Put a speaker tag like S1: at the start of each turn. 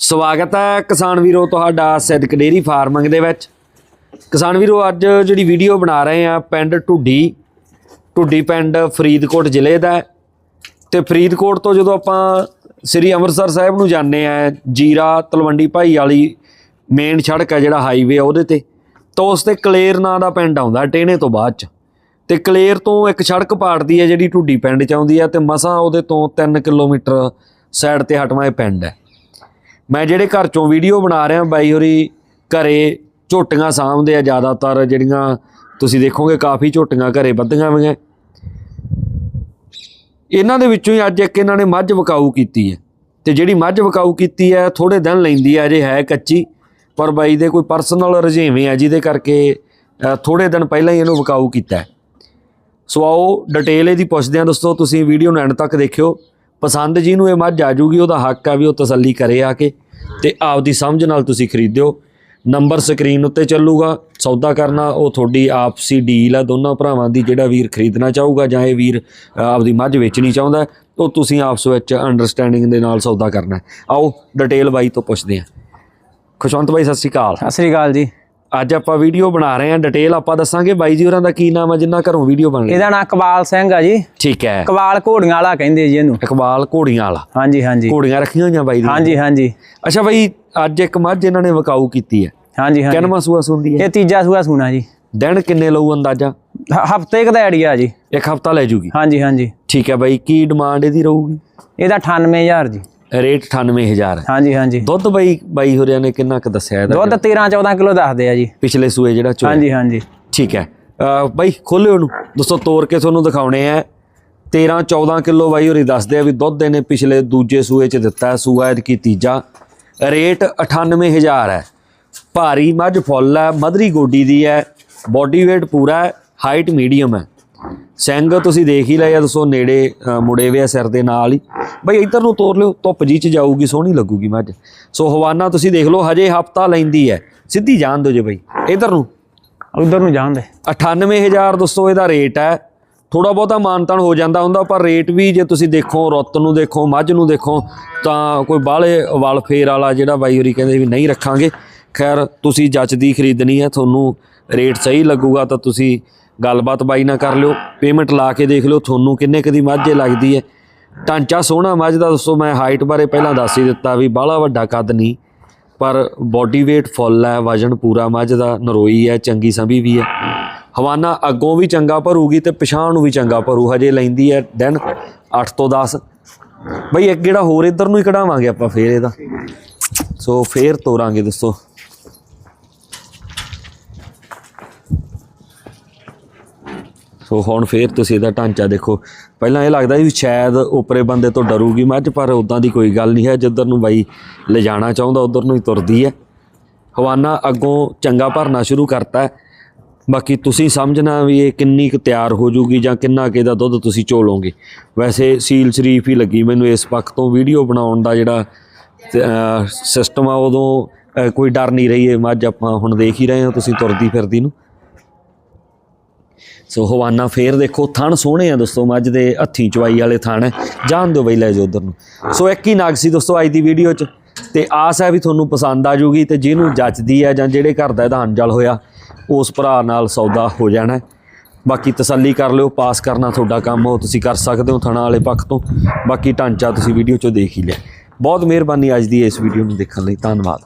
S1: ਸਵਾਗਤ ਹੈ ਕਿਸਾਨ ਵੀਰੋ ਤੁਹਾਡਾ ਸਿੱਧਕ ਡੇਰੀ ਫਾਰਮਿੰਗ ਦੇ ਵਿੱਚ। ਕਿਸਾਨ ਵੀਰੋ, ਅੱਜ ਜਿਹੜੀ ਵੀਡੀਓ ਬਣਾ ਰਹੇ ਆ ਪਿੰਡ ਢੁੱਡੀ। ਢੁੱਡੀ ਪਿੰਡ ਫਰੀਦਕੋਟ ਜ਼ਿਲ੍ਹੇ ਦਾ ਹੈ। ਤੇ ਫਰੀਦਕੋਟ ਤੋਂ ਜਦੋਂ ਆਪਾਂ ਸ੍ਰੀ ਅੰਮ੍ਰਿਤਸਰ ਸਾਹਿਬ ਨੂੰ ਜਾਂਦੇ ਆ ਜੀਰਾ ਤਲਵੰਡੀ ਭਾਈ ਵਾਲੀ ਮੇਨ ਸੜਕ ਹੈ ਜਿਹੜਾ ਹਾਈਵੇ ਆ ਉਹਦੇ ਤੇ, ਤਾਂ ਉਸ ਤੇ ਕਲੇਰ ਨਾਂ ਦਾ ਪਿੰਡ ਆਉਂਦਾ ਟੇਨੇ ਤੋਂ ਬਾਅਦ ਚ। ਤੇ ਕਲੇਰ ਤੋਂ ਇੱਕ ਸੜਕ ਪਾੜਦੀ ਹੈ ਜਿਹੜੀ ਢੁੱਡੀ ਪਿੰਡ ਚ ਆਉਂਦੀ ਹੈ ਤੇ ਮਸਾਂ ਉਹਦੇ ਤੋਂ 3 ਕਿਲੋਮੀਟਰ ਸਾਈਡ ਤੇ ਹਟਵਾਂ ਇਹ ਪਿੰਡ ਹੈ। ਮੈਂ ਜਿਹੜੇ ਘਰ ਚੋਂ ਵੀਡੀਓ ਬਣਾ ਰਿਹਾ ਬਾਈ ਹੋਰੀ ਘਰੇ ਝੋਟੀਆਂ ਸਾਂਭਦੇ ਆ ਜ਼ਿਆਦਾਤਰ ਜਿਹੜੀਆਂ ਤੁਸੀਂ ਦੇਖੋਗੇ ਕਾਫੀ ਝੋਟੀਆਂ ਘਰੇ ਵੱਧੀਆਂ ਹੋਈਆਂ। ਇਹਨਾਂ ਦੇ ਵਿੱਚੋਂ ਹੀ ਅੱਜ ਇੱਕ ਇਹਨਾਂ ਨੇ ਮੱਝ ਵਕਾਊ ਕੀਤੀ ਹੈ। ਤੇ ਜਿਹੜੀ ਮੱਝ ਵਕਾਊ ਕੀਤੀ ਹੈ ਥੋੜੇ ਦਿਨ ਲੈਂਦੀ ਹੈ ਅਜੇ ਹੈ ਕੱਚੀ ਪਰ ਬਾਈ ਦੇ ਕੋਈ ਪਰਸਨਲ ਰੁਝੇਵੇਂ ਆ ਜਿਹਦੇ ਕਰਕੇ ਅ, ਥੋੜੇ ਦਿਨ ਪਹਿਲਾਂ ਹੀ ਇਹਨੂੰ ਵਕਾਊ ਕੀਤਾ ਸੋ ਆਓ ਡਿਟੇਲ ਇਹਦੀ ਪੁੱਛਦੇ ਹਾਂ ਦੋਸਤੋ ਤੁਸੀਂ ਵੀਡੀਓ ਨੂੰ ਐਂਡ ਤੱਕ ਦੇਖਿਓ। ਪਸੰਦ ਜਿਹਨੂੰ ਇਹ ਮੱਝ ਆ ਜੂਗੀ ਉਹਦਾ ਹੱਕ ਆ ਵੀ ਉਹ ਤਸੱਲੀ ਕਰੇ ਆ ਕੇ। ਤੇ ਆਪਦੀ ਸਮਝ ਨਾਲ ਤੁਸੀਂ ਖਰੀਦਿਓ। ਨੰਬਰ ਸਕਰੀਨ ਉੱਤੇ ਚੱਲੂਗਾ। ਸੌਦਾ ਕਰਨਾ, ਉਹ ਤੁਹਾਡੀ ਆਪਸੀ ਡੀਲ ਆ, ਦੋਨਾਂ ਭਰਾਵਾਂ ਦੀ ਜਿਹੜਾ ਵੀਰ ਖਰੀਦਣਾ ਚਾਹੂਗਾ ਜਾਂ ਇਹ ਵੀਰ ਆਪਦੀ ਮੱਝ ਵੇਚਣੀ ਚਾਹੁੰਦਾ, ਉਹ ਤੁਸੀਂ ਆਪਸ ਵਿੱਚ ਅੰਡਰਸਟੈਂਡਿੰਗ ਦੇ ਨਾਲ ਸੌਦਾ ਕਰਨਾ। ਆਓ ਡਿਟੇਲ ਬਾਈ ਤੋਂ ਪੁੱਛਦੇ ਹਾਂ। ਖੁਸ਼ਵੰਤ ਬਾਈ, ਸਤਿ ਸ਼੍ਰੀ ਅਕਾਲ।
S2: ਸਤਿ ਸ੍ਰੀ ਅਕਾਲ ਜੀ।
S1: ਅੱਜ ਆਪਾਂ ਵੀਡੀਓ ਬਣਾ ਰਹੇ ਹਾਂ ਡਿਟੇਲ ਆਪਾਂ ਦੱਸਾਂਗੇ। ਬਾਈ ਜੀ ਹੋਰਾਂ ਦਾ ਕੀ ਨਾਮ ਹੈ ਜਿੰਨਾ ਘਰੋਂ ਵੀਡੀਓ ਬਣ ਰਹੀ
S2: ਇਹਦਾ ਨਾਂ ਕਬਾਲ ਸਿੰਘ ਆ ਜੀ।
S1: ਠੀਕ ਹੈ।
S2: ਕਬਾਲ ਘੋੜੀਆਂ ਵਾਲਾ ਕਹਿੰਦੇ ਜੀ ਇਹਨੂੰ।
S1: ਇਕਬਾਲ ਘੋੜੀਆਂ ਵਾਲਾ।
S2: ਹਾਂਜੀ ਹਾਂਜੀ।
S1: ਘੋੜੀਆਂ ਰੱਖੀਆਂ ਹੋਈਆਂ ਬਾਈ ਦੀ
S2: ਹਾਂਜੀ ਹਾਂਜੀ।
S1: ਅੱਛਾ ਬਾਈ ਅੱਜ ਇੱਕ ਮੱਝ ਇਹਨਾਂ ਨੇ ਵਕਾਊ ਕੀਤੀ ਹੈ।
S2: ਹਾਂਜੀ ਹਾਂਜੀ।
S1: ਕਿੰਨਵਾਂ ਸੂਆ ਸੁੰਦੀ ਹੈ?
S2: ਇਹ ਤੀਜਾ ਸੂਆ ਸੂਣਾ ਜੀ।
S1: ਦਿਨ ਕਿੰਨੇ ਲਊ ਅੰਦਾਜ਼ਾ?
S2: ਹਫ਼ਤੇ ਕੁ ਦਾ ਆਈਡੀਆ ਜੀ।
S1: ਇੱਕ ਹਫਤਾ ਲੈ ਜੂਗੀ।
S2: ਹਾਂਜੀ ਹਾਂਜੀ।
S1: ਠੀਕ ਹੈ ਬਾਈ ਕੀ ਡਿਮਾਂਡ ਇਹਦੀ ਰਹੂਗੀ?
S2: ਇਹਦਾ 98000 ਜੀ।
S1: ਰੇਟ 98000 ਹੈ।
S2: ਹਾਂਜੀ ਹਾਂਜੀ।
S1: ਦੁੱਧ ਬਾਈ ਬਾਈ ਹੋਰਿਆਂ ਨੇ ਕਿੰਨਾ ਕੁ ਦੱਸਿਆ ਇਹਦਾ
S2: ਦੁੱਧ 13 14 ਕਿਲੋ ਦੱਸਦੇ ਆ ਜੀ।
S1: ਪਿਛਲੇ ਸੂਏ ਜਿਹੜਾ ਚੋ
S2: ਹਾਂਜੀ ਹਾਂਜੀ।
S1: ਠੀਕ ਹੈ। ਬਾਈ ਖੋਲਿਓ ਉਹਨੂੰ ਦੋਸਤੋ ਤੋੜ ਕੇ ਤੁਹਾਨੂੰ ਦਿਖਾਉਣੇ ਆ। 13 14 ਕਿਲੋ ਬਾਈ ਹੋਰੀ ਦੱਸਦੇ ਆ ਵੀ ਦੁੱਧ ਇਹਨੇ ਪਿਛਲੇ ਦੂਜੇ ਸੂਏ ਚ ਦਿੱਤਾ ਸੂਆ ਇਹਦੀ ਤੀਜਾ। ਰੇਟ 98000 ਹੈ। ਭਾਰੀ ਮੱਝ ਫੁੱਲ ਹੈ ਮਧਰੀ ਗੋਡੀ ਦੀ ਹੈ। ਬਾਡੀ weight ਪੂਰਾ ਹੈ ਹਾਈਟ ਮੀਡੀਅਮ ਹੈ। ਸਿੰਘ ਤੁਸੀਂ ਦੇਖ ਹੀ ਲਿਆ ਦੱਸੋ ਨੇੜੇ ਮੁੜੇ ਵੇ ਸਿਰ ਦੇ ਨਾਲ ਹੀ। ਬਈ ਇੱਧਰ ਨੂੰ ਤੋਰ ਲਿਓ ਧੁੱਪ ਜੀ ਚ ਜਾਊਗੀ ਸੋਹਣੀ ਲੱਗੂਗੀ ਮੱਝ। ਸੋ ਹਵਾਨਾ ਤੁਸੀਂ ਦੇਖ ਲਓ ਹਜੇ ਹਫਤਾ ਲੈਂਦੀ ਹੈ ਸਿੱਧੀ ਜਾਣ ਦਿਓ ਜੇ ਬਈ ਇੱਧਰ ਨੂੰ।
S2: ਉਧਰ ਨੂੰ ਜਾਂਦੇ
S1: 98000 ਦੋਸਤੋ ਇਹਦਾ ਰੇਟ ਹੈ ਥੋੜਾ ਬਹੁਤਾ ਮਾਨਤਾਨ ਹੋ ਜਾਂਦਾ ਹੁੰਦਾ ਪਰ ਰੇਟ ਵੀ ਜੇ ਤੁਸੀਂ ਦੇਖੋ ਰੁੱਤ ਨੂੰ ਦੇਖੋ ਮੱਝ ਨੂੰ ਦੇਖੋ ਤਾਂ ਕੋਈ ਬਾਹਲੇ ਵਲ ਫੇਰ ਵਾਲਾ ਜਿਹੜਾ ਬਾਈ ਹੋਰੀ ਕਹਿੰਦੇ ਵੀ ਨਹੀਂ ਰੱਖਾਂਗੇ। ਖੈਰ, ਤੁਸੀਂ ਜੱਚਦੀ ਖਰੀਦਣੀ ਹੈ, ਤੁਹਾਨੂੰ ਰੇਟ ਸਹੀ ਲੱਗੂਗਾ ਤਾਂ ਤੁਸੀਂ ਗੱਲਬਾਤ ਬਾਈ ਨਾਲ ਕਰ ਲਿਓ ਪੇਮੈਂਟ ਲਾ ਕੇ ਦੇਖ ਲਿਓ, ਤੁਹਾਨੂੰ ਕਿੰਨੇ ਕੁ ਦੀ ਲੱਗਦੀ ਹੈ। ਢਾਂਚਾ ਸੋਹਣਾ ਮੱਝ ਦਾ ਦੱਸੋ, ਮੈਂ ਹਾਈਟ ਬਾਰੇ ਪਹਿਲਾਂ ਦੱਸ ਹੀ ਦਿੱਤਾ ਵੀ ਬਾਹਲਾ ਵੱਡਾ ਕੱਦ ਨਹੀਂ, ਪਰ ਬਾਡੀ weight ਫੁੱਲ ਹੈ, ਵਜਨ ਪੂਰਾ ਮੱਝ ਦਾ, ਨਰੋਈ ਹੈ, ਚੰਗੀ ਸੰਭੀ ਵੀ ਹੈ। ਹਵਾਨਾ ਅੱਗੋਂ ਵੀ ਚੰਗਾ ਭਰੂਗੀ ਤੇ ਪਿਛਾਂ ਨੂੰ ਵੀ ਚੰਗਾ ਭਰੂ, ਹਜੇ ਲੈਂਦੀ ਹੈ ਦਿਨ 8 ਤੋਂ 10 ਬਈ ਇੱਕ ਜਿਹੜਾ ਹੋਰ ਇੱਧਰ ਨੂੰ ਹੀ ਕਢਾਵਾਂਗੇ ਆਪਾਂ, ਫੇਰ ਇਹਦਾ। ਸੋ ਫੇਰ ਤੋਰਾਂਗੇ ਦੋਸਤੋ ਸੋ ਹੁਣ ਫੇਰ ਤੁਸੀਂ ਇਹਦਾ ਢਾਂਚਾ ਦੇਖੋ। ਪਹਿਲਾਂ ਇਹ ਲੱਗਦਾ ਸੀ ਵੀ ਸ਼ਾਇਦ ਉਪਰੇ ਬੰਦੇ ਤੋਂ ਡਰੂਗੀ ਮੱਝ ਪਰ ਉਦਾਂ ਦੀ ਕੋਈ ਗੱਲ ਨਹੀਂ ਹੈ। ਜਿੱਧਰ ਨੂੰ ਬਾਈ ਲਿਜਾਣਾ ਚਾਹੁੰਦਾ, ਉਧਰ ਨੂੰ ਹੀ ਤੁਰਦੀ ਹੈ। ਹਵਾਨਾ ਅੱਗੋਂ ਚੰਗਾ ਭਰਨਾ ਸ਼ੁਰੂ ਕਰਤਾ ਹੈ। ਬਾਕੀ ਤੁਸੀਂ ਸਮਝਣਾ ਵੀ ਇਹ ਕਿੰਨੀ ਕੁ ਤਿਆਰ ਹੋ ਜੂਗੀ ਜਾਂ ਕਿੰਨਾ ਕੁ ਇਹਦਾ ਦੁੱਧ ਤੁਸੀਂ ਚੋਲੋਗੇ ਵੈਸੇ ਸੀਲ ਸ਼ਰੀਫ ਹੀ ਲੱਗੀ ਮੈਨੂੰ ਇਸ ਪੱਖ ਤੋਂ। ਵੀਡੀਓ ਬਣਾਉਣ ਦਾ ਜਿਹੜਾ ਸਿਸਟਮ ਆ, ਉਦੋਂ ਕੋਈ ਡਰ ਨਹੀਂ ਰਹੀ। ਇਹ ਮੱਝ ਆਪਾਂ ਹੁਣ ਦੇਖ ਹੀ ਰਹੇ ਹਾਂ, ਤੁਸੀਂ ਤੁਰਦੀ ਫਿਰਦੀ ਨੂੰ। ਸੋ ਹਵਾਨਾ ਫੇਰ ਦੇਖੋ, ਥਣ ਸੋਹਣੇ ਆ ਦੋਸਤੋ, ਮੱਝ ਦੇ ਹੱਥੀ ਚਵਾਈ ਵਾਲੇ ਥਣ। ਹੈ ਜਾਣ ਦਿਓ ਬਈ, ਲੈ ਜਾਓ ਉਧਰ ਨੂੰ। ਸੋ ਇੱਕ ਹੀ ਨਾਗ ਸੀ ਦੋਸਤੋ ਅੱਜ ਦੀ ਵੀਡੀਓ 'ਚ, ਤੇ ਆਸ ਹੈ ਵੀ ਤੁਹਾਨੂੰ ਪਸੰਦ ਆ ਜੂਗੀ ਤੇ ਜਿਹਨੂੰ ਜੱਚਦੀ ਹੈ ਜਾਂ ਜਿਹੜੇ ਘਰ ਦਾ ਇਹਦਾ ਅੰਜਲ ਹੋਇਆ, ਉਸ ਭਰਾ ਨਾਲ ਸੌਦਾ ਹੋ ਜਾਣਾ ਬਾਕੀ ਤਸੱਲੀ ਕਰ ਲਿਓ, ਪਾਸ ਕਰਨਾ ਤੁਹਾਡਾ ਕੰਮ, ਉਹ ਤੁਸੀਂ ਕਰ ਸਕਦੇ ਹੋ ਥਣਾ ਵਾਲੇ ਪੱਖ ਤੋਂ। ਬਾਕੀ ਢਾਂਚਾ ਤੁਸੀਂ ਵੀਡੀਓ 'ਚੋਂ ਦੇਖ ਹੀ ਲਿਆ। ਬਹੁਤ ਮਿਹਰਬਾਨੀ ਅੱਜ ਦੀ ਇਸ ਵੀਡੀਓ ਨੂੰ ਦੇਖਣ ਲਈ। ਧੰਨਵਾਦ।